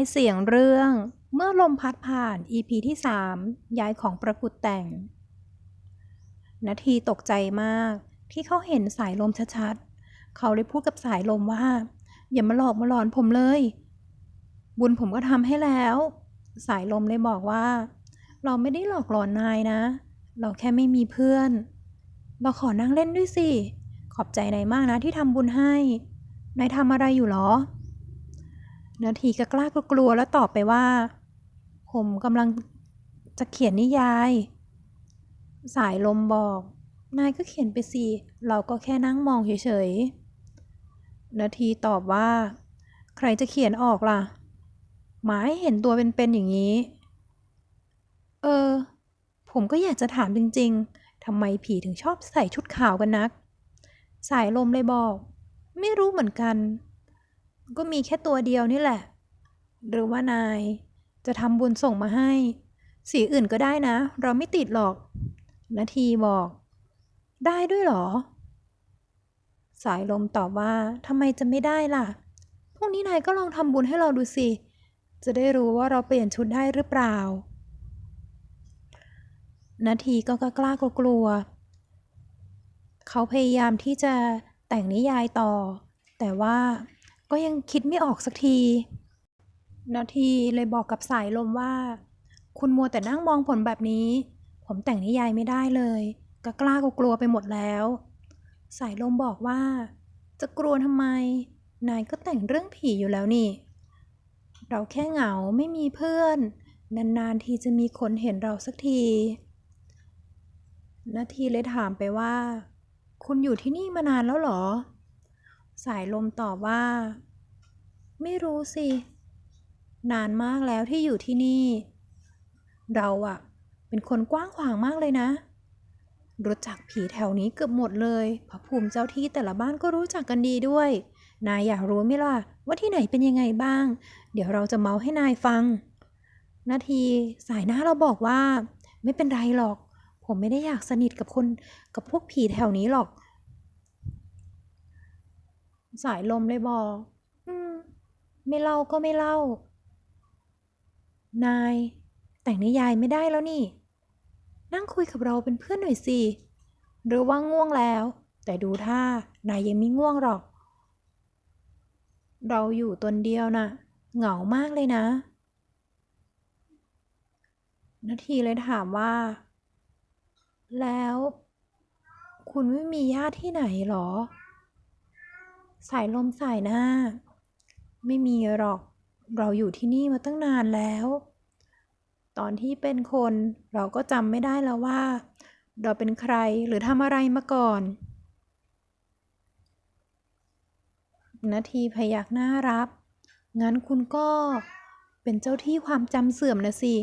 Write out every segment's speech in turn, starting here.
ายเสียงเรื่อง เมื่อลมพัดผ่าน EP ที่ 3ยายของประกุดแต่ง นาทีตกใจมากที่เขาเห็นสายลมชัดๆ เขาเลยพูดกับสายลมว่า อย่ามาหลอกมาหลอนผมเลย บุญผมก็ทำให้แล้ว สายลมเลยบอกว่า เราไม่ได้หลอกหลอนนายนะ เราแค่ไม่มีเพื่อน เราขอนั่งเล่นด้วยสิ ขอบใจนายมากนะที่ทำบุญให้ นายทำอะไรอยู่หรอ นาทีก็กล้ากลัวแล้วตอบไปว่า ผมกำลังจะเขียนนิยาย สายลมบอก นายก็เขียนไปสิ เราก็แค่นั่งมองเฉยๆนาทีตอบว่า ใครจะเขียนออกล่ะ หมาให้เห็นตัวเป็นๆอย่างนี้ เออ ผมก็อยากจะถามจริงๆทำไมผีถึงชอบใส่ชุดขาวกันนัก สายลมเลยบอก ไม่รู้เหมือนกัน ก็มีแค่ตัวเดียวนี่แหละ หรือว่านาย จะทำบุญส่งมาให้ สีอื่นก็ได้นะ เราไม่ติดหรอก นาทีบอก ได้ด้วยเหรอ สายลมตอบว่าทำไมจะไม่ได้ล่ะ พรุ่งนี้นายก็ลองทำบุญให้เราดูสิ จะได้รู้ว่าเราเปลี่ยนชุดได้หรือเปล่า นาทีก็กล้ากลัวกลัว เขาพยายามที่จะแต่งนิยายต่อ แต่ว่า ก็ยังคิดไม่ออกสักที นาทีเลยบอกกับสายลมว่า คุณมัวแต่นั่งมองผลแบบนี้ ผมแต่งนิยายไม่ได้เลยก็กล้ากลัวไปหมดแล้ว สายลมบอกว่า จะกลัวทำไม นายก็แต่งเรื่องผีอยู่แล้วนี่ เราแค่เหงาไม่มีเพื่อน นานๆทีจะมีคนเห็นเราสักทีนาทีเลยถามไปว่า คุณอยู่ที่นี่มานานแล้วเหรอ สายลมตอบว่า ไม่รู้สิ นานมากแล้วที่อยู่ที่นี่ เราอะเป็นคนกว้างขวางมากเลยนะ รู้จักผีแถวนี้เกือบหมดเลยพระภูมิเจ้าที่แต่ละบ้านก็รู้จักกันดีด้วย นายอยากรู้ไหมล่ะ ว่าที่ไหนเป็นยังไงบ้าง เดี๋ยวเราจะเมาให้นายฟัง นาทีสายหน้าเราบอกว่า ไม่เป็นไรหรอก ผมไม่ได้อยากสนิทกับคนกับพวกผีแถวนี้หรอก สายลมเลยบอก อืม ไม่เล่าก็ไม่เล่า นาย แต่งนิยายไม่ได้แล้วนี่ นั่งคุยกับเราเป็นเพื่อนหน่อยสิ หรือว่าง่วงแล้ว แต่ดูท่านายยังไม่ง่วงหรอก เราอยู่ตนเดียวนะ่ะ เหงามากเลยนะนาทีเลยถามว่า แล้ว คุณไม่มีญาติที่ไหนหรอ สายลมสายหน้า ไม่มีหรอก เราอยู่ที่นี่มาตั้งนานแล้ว ตอนที่เป็นคนเราก็จำไม่ได้แล้วว่า เราเป็นใครหรือทำอะไรมาก่อน นาทีพยักหน้ารับ งั้นคุณก็เป็นเจ้าที่ความจำเสื่อมนะสิ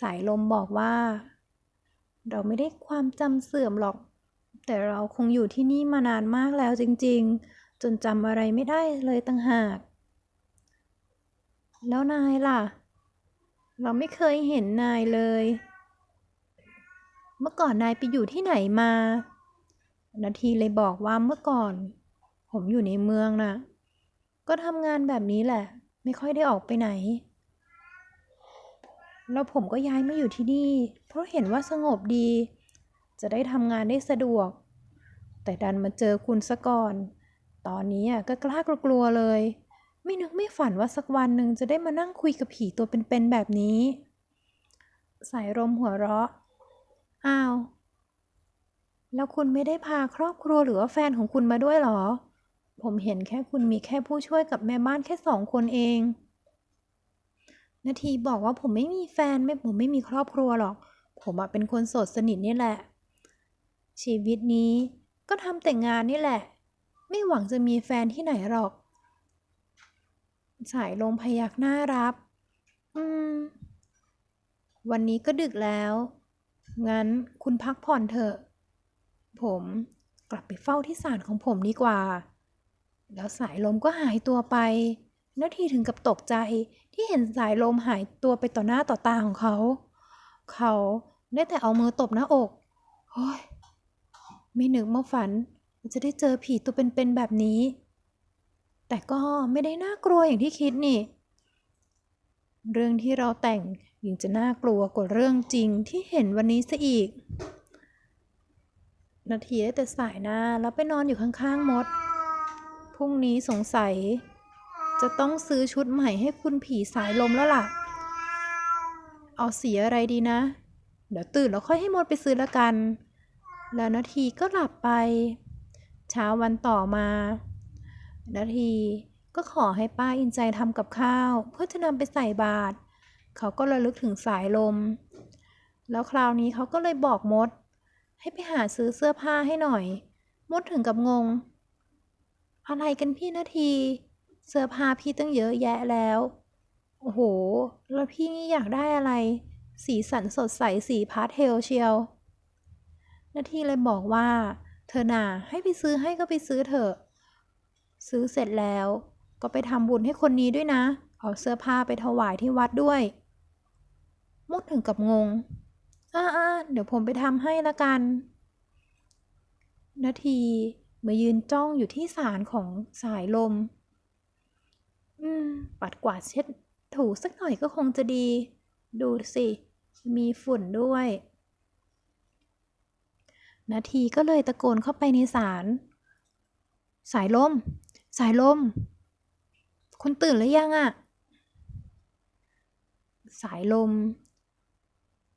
สายลมบอกว่า เราไม่ได้ความจำเสื่อมหรอก แต่เราคงอยู่ที่นี่มานานมากแล้วจริงๆ จนจำอะไรไม่ได้เลยตั้งหาก แล้วนายล่ะ เราไม่เคยเห็นนายเลย เมื่อก่อนนายไปอยู่ที่ไหนมา นาทีเลยบอกว่าเมื่อก่อน ผมอยู่ในเมืองนะก็ทำงานแบบนี้แหละ ไม่ค่อยได้ออกไปไหน แล้วผมก็ย้ายมาอยู่ที่นี่ เพราะเห็นว่าสงบดี จะได้ทำงานได้สะดวก แต่ดันมาเจอคุณซะก่อน ตอนนี้อะก็กล้ากลัวเลย ไม่นึกไม่ฝันว่าสักวันหนึ่งจะได้มานั่งคุยกับผีตัวเป็นๆแบบนี้ สายลมหัวเราะ อ้าว แล้วคุณไม่ได้พาครอบครัวหรือว่าแฟนของคุณมาด้วยเหรอ ผมเห็นแค่คุณมีแค่ผู้ช่วยกับแม่บ้านแค่สองคนเอง นาทีบอกว่าผมไม่มีแฟนไม่ผมไม่มีครอบครัวหรอกผมอะเป็นคนโสดสนิทนี่แหละ ชีวิตนี้ก็ทำแต่งานนี่แหละ ไม่หวังจะมีแฟนที่ไหนหรอก สายลมพยักหน้ารับ อืม วันนี้ก็ดึกแล้ว งั้นคุณพักผ่อนเถอะ ผมกลับไปเฝ้าที่ศาลของผมดีกว่า แล้วสายลมก็หายตัวไป นาทีถึงกับตกใจที่เห็นสายลมหายตัวไปต่อหน้าต่อตาของเขา เขาได้แต่เอามือตบหน้าอก โอ้ย ไม่นึกมาฝันจะได้เจอผีตัวเป็นๆแบบนี้ แต่ก็ไม่ได้น่ากลัวอย่างที่คิดนี่ เรื่องที่เราแต่งยังจะน่ากลัวกว่าเรื่องจริงที่เห็นวันนี้ซะอีก นาทีได้แต่สายหน้าแล้วไปนอนอยู่ข้างๆมด พรุ่งนี้สงสัย จะต้องซื้อชุดใหม่ให้คุณผีสายลมแล้วล่ะ เอาสีอะไรดีนะ เดี๋ยวตื่นแล้วค่อยให้มดไปซื้อละกัน แล้วนาทีก็หลับไป เช้าวันต่อมานาทีก็ขอให้ป้าอินใจทำกับข้าว เพื่อจะนำไปใส่บาตรเขาก็ระลึกถึงสายลม แล้วคราวนี้เขาก็เลยบอกมด ให้ไปหาซื้อเสื้อผ้าให้หน่อย มดถึงกับงง อะไรกันพี่นาที เสื้อผ้าพี่ตั้งเยอะแยะแล้ว โอ้โห แล้วพี่นี่อยากได้อะไร สีสันสดใสสีพาสเทลเชียว นาทีเลยบอกว่า เธอน่ะให้ไปซื้อให้ก็ไปซื้อเถอะ ซื้อเสร็จแล้ว ก็ไปทำบุญให้คนนี้ด้วยนะ เอาเสื้อผ้าไปถวายที่วัดด้วย มุดถึงกับงงอ่าอาเดี๋ยวผมไปทำให้ละกัน นาทีมายืนจ้องอยู่ที่ศาลของสายลม อืม ปัดกวาดเช็ดถูสักหน่อยก็คงจะดี ดูสิ มีฝุ่นด้วย นาทีก็เลยตะโกนเข้าไปในศาลสายลม สายลม คุณตื่นหรือยังอะสายลม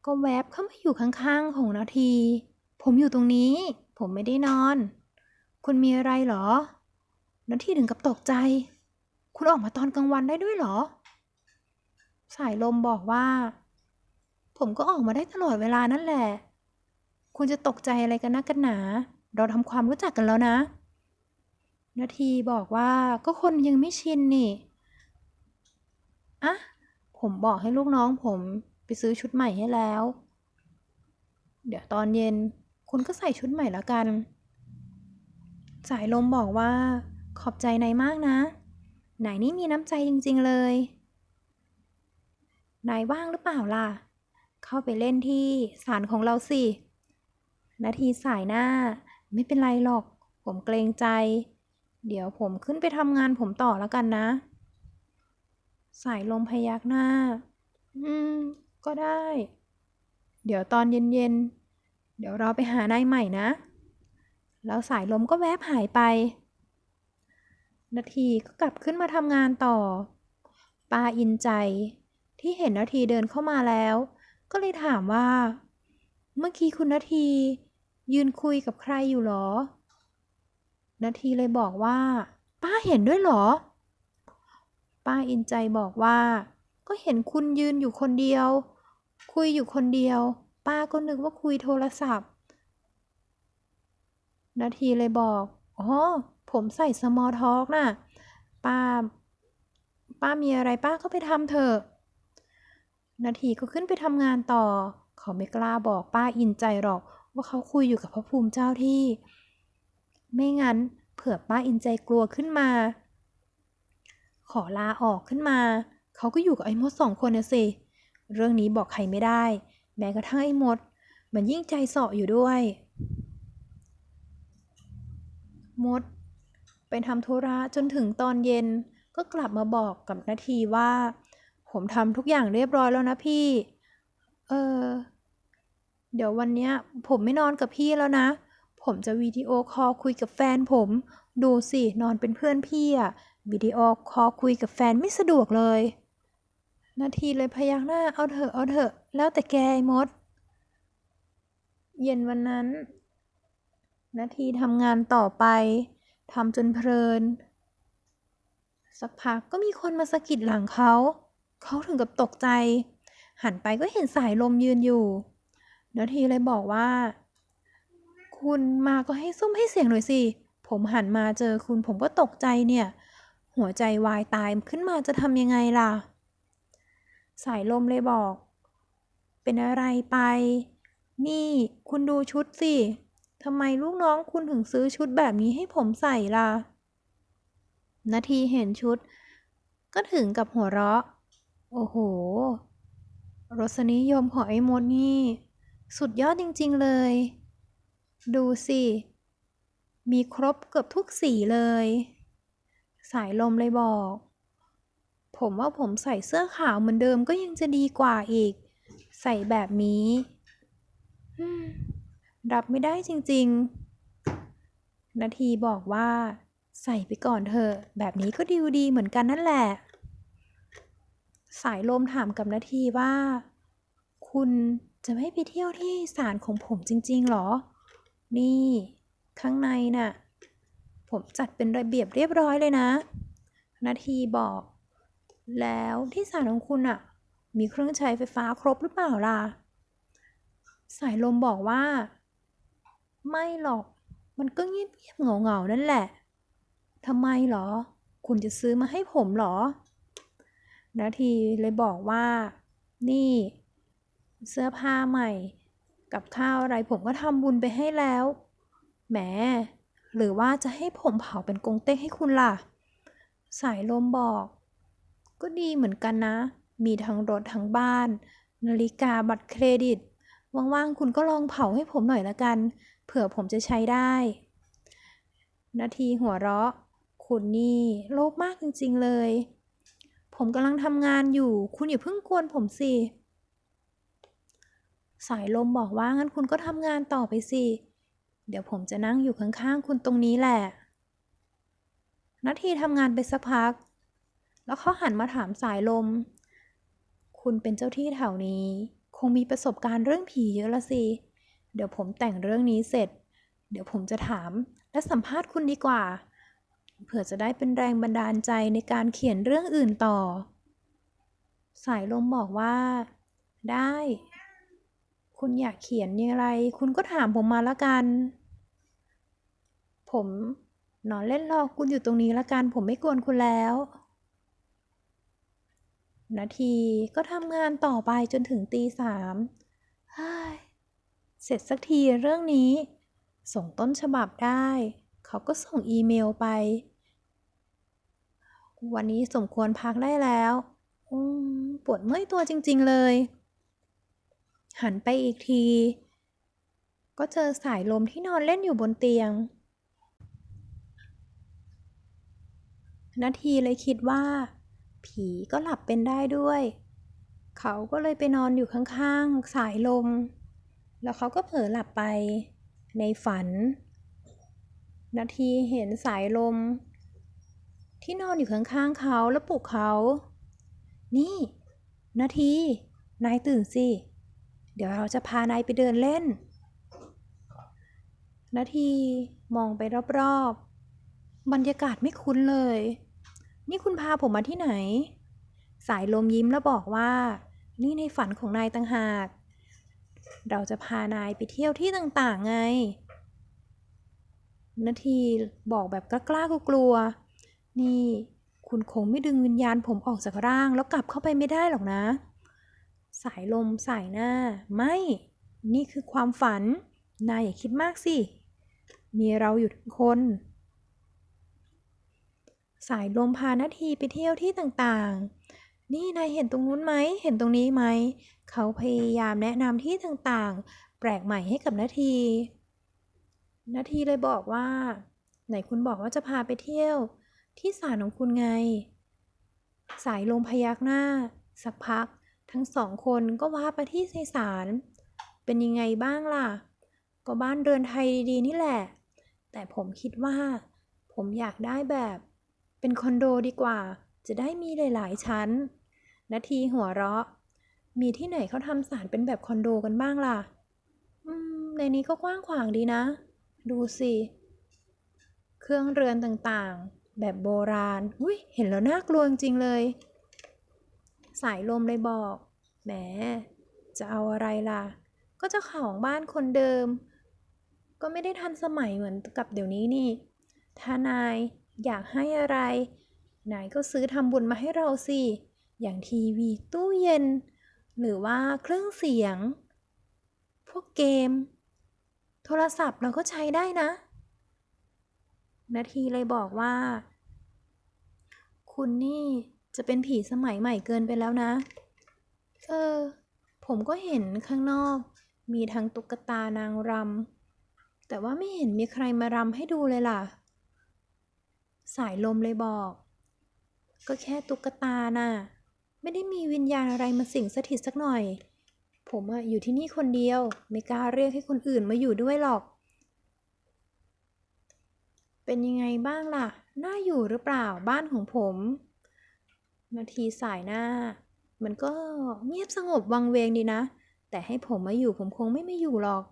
ก็แวบเข้ามาอยู่ข้างๆของนาที ผมอยู่ตรงนี้ ผมไม่ได้นอน คุณมีอะไรเหรอ นาทีถึงกับตกใจ คุณออกมาตอนกลางวันได้ด้วยเหรอ สายลมบอกว่า ผมก็ออกมาได้ตลอดเวลานั่นแหละ คุณจะตกใจอะไรกันนักกันหนา เราทำความรู้จักกันแล้วนะ นาทีบอกว่าก็คนยังไม่ชินนี่อะผมบอกให้ลูกน้องผมไปซื้อชุดใหม่ให้แล้ว เดี๋ยวตอนเย็น คุณก็ใส่ชุดใหม่แล้วกัน สายลมบอกว่า ขอบใจนายมากนะ นายนี่มีน้ำใจจริง ๆ เลย นายว่างหรือเปล่าล่ะ เข้าไปเล่นที่ศาลของเราสิ นาทีสายหน้า ไม่เป็นไรหรอก ผมเกรงใจ เดี๋ยวผมขึ้นไปทำงานผมต่อแล้วกันนะ สายลมพยักหน้า อืม ก็ได้ เดี๋ยวตอนเย็นๆ เดี๋ยวเราไปหานายใหม่นะ แล้วสายลมก็แวบหายไป นาทีก็กลับขึ้นมาทำงานต่อ ปาอินใจ ที่เห็นนาทีเดินเข้ามาแล้ว ก็เลยถามว่าเมื่อกี้คุณนาที ยืนคุยกับใครอยู่หรอ นาทีเลยบอกว่า ป้าเห็นด้วยหรอ ป้าอินใจบอกว่า ก็เห็นคุณยืนอยู่คนเดียว คุยอยู่คนเดียว ป้าก็นึกว่าคุยโทรศัพท์ นาทีเลยบอกอ๋อผมใส่สมอลท็อกน่ะ ป้า ป้ามีอะไรป้าก็ไปทำเถอะ นาทีก็ขึ้นไปทำงานต่อ เขาไม่กล้าบอกป้าอินใจหรอก ว่าเขาคุยอยู่กับพระภูมิเจ้าที่ ไม่งั้นเผื่อป้าอินใจกลัวขึ้นมา ขอลาออกขึ้นมา เขาก็อยู่กับไอ้มดสองคนนะสิ เรื่องนี้บอกใครไม่ได้ แม้กระทั่งไอ้มด มันยิ่งใจเสาะอยู่ด้วย มดไปทำธุระจนถึงตอนเย็นก็กลับมาบอกกับนาทีว่า ผมทำทุกอย่างเรียบร้อยแล้วนะพี่ เออ เดี๋ยววันนี้ผมไม่นอนกับพี่แล้วนะ ผมจะวิดีโอคอลคุยกับแฟนผม ดูสินอนเป็นเพื่อนพี่อะวิดีโอคอลคุยกับแฟนไม่สะดวกเลย นาทีเลยพยักหน้าเอาเถอะเอาเถอะ แล้วแต่แกมด เย็นวันนั้น นาทีทำงานต่อไปทำจนเพลิน สักพักก็มีคนมาสะกิดหลังเขา เขาถึงกับตกใจ หันไปก็เห็นสายลมยืนอยู่ นาทีเลยบอกว่า คุณมาก็ให้ซุ้มให้เสียงหน่อยสิ ผมหันมาเจอคุณผมก็ตกใจเนี่ย หัวใจวายตายขึ้นมาจะทำยังไงล่ะ สายลมเลยบอก เป็นอะไรไป นี่คุณดูชุดสิทำไมลูกน้องคุณถึงซื้อชุดแบบนี้ให้ผมใส่ล่ะ นาทีเห็นชุด ก็ถึงกับหัวเราะ โอ้โห รสนิยมของไอ้มดนี่ สุดยอดจริง ๆ เลย ดูสิ มีครบเกือบทุกสีเลย สายลมเลยบอก ผมว่าผมใส่เสื้อขาวเหมือนเดิมก็ยังจะดีกว่าอีก ใส่แบบนี้รับไม่ได้จริง ๆ นาทีบอกว่า ใส่ไปก่อนเถอะ แบบนี้ก็ดีดีเหมือนกันนั่นแหละ สายลมถามกับนาทีว่า คุณ จะไม่ไปเที่ยวที่ศาลของผมจริงๆหรอ นี่ ข้างในน่ะ ผมจัดเป็นระเบียบเรียบร้อยเลยนะ นาทีบอก แล้วที่ศาลของคุณอะมีเครื่องใช้ไฟฟ้าครบหรือเปล่าล่ะ สายลมบอกว่า ไม่หรอก มันก็เงียบๆเหงาๆนั่นแหละทำไมหรอ คุณจะซื้อมาให้ผมหรอ นาทีเลยบอกว่า นี่ เสื้อผ้าใหม่ กับข้าวอะไรผมก็ทำบุญไปให้แล้ว แหม หรือว่าจะให้ผมเผาเป็นกงเต็กให้คุณล่ะ สายลมบอก ก็ดีเหมือนกันนะ มีทั้งรถทั้งบ้าน นาฬิกาบัตรเครดิต ว่างๆ คุณก็ลองเผาให้ผมหน่อยละกัน เผื่อผมจะใช้ได้ นาทีหัวเราะ คุณนี่โลภมากจริงๆเลย ผมกำลังทำงานอยู่ คุณอย่าเพิ่งกวนผมสิ สายลมบอกว่างั้นคุณก็ทำงานต่อไปสิ เดี๋ยวผมจะนั่งอยู่ข้างๆคุณตรงนี้แหละ นาทีทำงานไปสักพัก แล้วเขาหันมาถามสายลม คุณเป็นเจ้าที่แถวนี้ คงมีประสบการณ์เรื่องผีเยอะละสิ เดี๋ยวผมแต่งเรื่องนี้เสร็จ เดี๋ยวผมจะถามและสัมภาษณ์คุณดีกว่า เผื่อจะได้เป็นแรงบันดาลใจในการเขียนเรื่องอื่นต่อ สายลมบอกว่า ได้ คุณอยากเขียนอย่างไร คุณก็ถามผมมาละกัน ผมนอนเล่นรอคุณอยู่ตรงนี้ละกัน ผมไม่กวนคุณแล้วนาทีก็ทำงานต่อไปจนถึงตีสามเสร็จสักทีเรื่องนี้ ส่งต้นฉบับได้ เขาก็ส่งอีเมลไป วันนี้สมควรพักได้แล้ว ปวดเมื่อยตัวจริง ๆ เลย หันไปอีกที ก็เจอสายลมที่นอนเล่นอยู่บนเตียง นาทีเลยคิดว่า ผีก็หลับเป็นได้ด้วย เขาก็เลยไปนอนอยู่ข้างๆ สายลม แล้วเขาก็เผลอหลับไป ในฝัน นาทีเห็นสายลม ที่นอนอยู่ข้างๆเขาแล้วปลุกเขา นี่ นาที นายตื่นสิ เดี๋ยวเราจะพานายไปเดินเล่น นาทีมองไปรอบๆ บรรยากาศไม่คุ้นเลย นี่คุณพาผมมาที่ไหน สายลมยิ้มแล้วบอกว่า นี่ในฝันของนายต่างหาก เราจะพานายไปเที่ยวที่ต่างๆไง นาทีบอกแบบกล้าๆกลัวๆนี่คุณคงไม่ดึงวิญญาณผมออกจากร่างแล้วกลับเข้าไปไม่ได้หรอกนะ สายลมสายหน้า ไม่ นี่คือความฝัน นายอย่าคิดมากสิ มีเราอยู่ทุกคน สายลมพานาทีไปเที่ยวที่ต่างๆ นี่นายเห็นตรงนู้นไหม เห็นตรงนี้ไหม เขาพยายามแนะนำที่ต่างๆ แปลกใหม่ให้กับนาที นาทีเลยบอกว่า ไหนคุณบอกว่าจะพาไปเที่ยว ที่ศาลของคุณไง สายลมพยักหน้า สักพัก ทั้งสองคนก็ว่าไปที่ในศาลเป็นยังไงบ้างล่ะ ก็บ้านเรือนไทยดีๆนี่แหละ แต่ผมคิดว่า ผมอยากได้แบบ เป็นคอนโดดีกว่า จะได้มีหลาย ๆ ชั้น นาทีหัวเราะ มีที่ไหนเขาทำศาลเป็นแบบคอนโดกันบ้างล่ะ อืม ในนี้ก็กว้างขวางดีนะ ดูสิ เครื่องเรือนต่างๆ แบบโบราณ อุ้ยเห็นแล้วน่ากลัวจริงเลย สายลมเลยบอกแหมจะเอาอะไรล่ะ ก็เจ้าของบ้านคนเดิม ก็ไม่ได้ทันสมัยเหมือนกับเดี๋ยวนี้นี่ถ้านายอยากให้อะไรนายก็ซื้อทำบุญมาให้เราสิ อย่างทีวีตู้เย็น หรือว่าเครื่องเสียง พวกเกม โทรศัพท์เราก็ใช้ได้นะ นาทีเลยบอกว่า คุณนี่ จะเป็นผีสมัยใหม่เกินไปแล้วนะ เออ ผมก็เห็นข้างนอก มีทั้งตุ๊กตานางรำ แต่ว่าไม่เห็นมีใครมารำให้ดูเลยล่ะสสายลมเลยบอก ก็แค่ตุ๊กตาน่ะ ไม่ได้มีวิญญาณอะไรมาสิงสถิตสักหน่อย ผมอะอยู่ที่นี่คนเดียว ไม่กล้าเรียกให้คนอื่นมาอยู่ด้วยหรอก เป็นยังไงบ้างล่ะ น่าอยู่หรือเปล่าบ้านของผม นาทีสายหน้า มันก็เงียบสงบวังเวงดีนะ แต่ให้ผมมาอยู่ผมคงไม่มาอยู่หรอก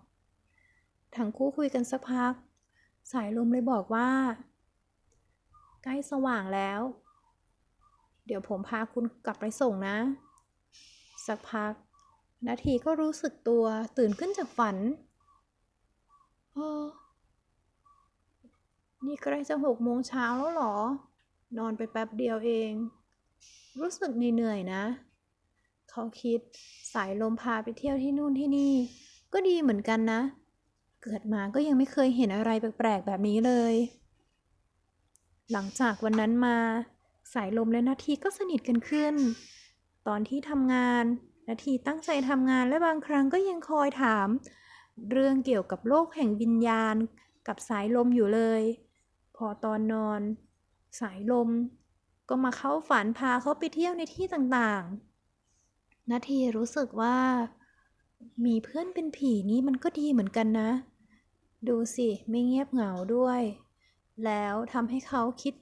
ทั้งคู่คุยกันสักพัก สายลมเลยบอกว่า ใกล้สว่างแล้ว เดี๋ยวผมพาคุณกลับไปส่งนะ สักพัก นาทีก็รู้สึกตัวตื่นขึ้นจากฝันเออนี่ใกล้จะหกโมงเช้าแล้วหรอ นอนไปแป๊บเดียวเอง รู้สึกเหนื่อยๆนะ เขาคิดสายลมพาไปเที่ยวที่นู่นที่นี่ ก็ดีเหมือนกันนะ เกิดมาก็ยังไม่เคยเห็นอะไรแปลกๆแบบนี้เลย หลังจากวันนั้นมา สายลมและนาทีก็สนิทกันขึ้น ตอนที่ทำงานนาทีตั้งใจทำงานและบางครั้งก็ยังคอยถาม เรื่องเกี่ยวกับโลกแห่งวิญญาณกับสายลมอยู่เลย พอตอนนอน สายลม ก็มาเข้าฝันพาเขาไปเที่ยวในที่ต่างๆ นาทีรู้สึกว่า มีเพื่อนเป็นผีนี่มันก็ดีเหมือนกันนะ ดูสิไม่เงียบเหงาด้วย แล้วทำให้เขาคิด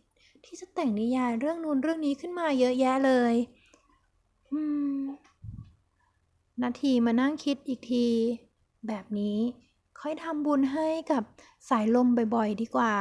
ที่จะแต่งนิยายเรื่องนู้นเรื่องนี้ขึ้นมาเยอะแยะเลย อืม นาทีมานั่งคิดอีกที แบบนี้ค่อยทำบุญให้กับสายลมบ่อยๆดีกว่า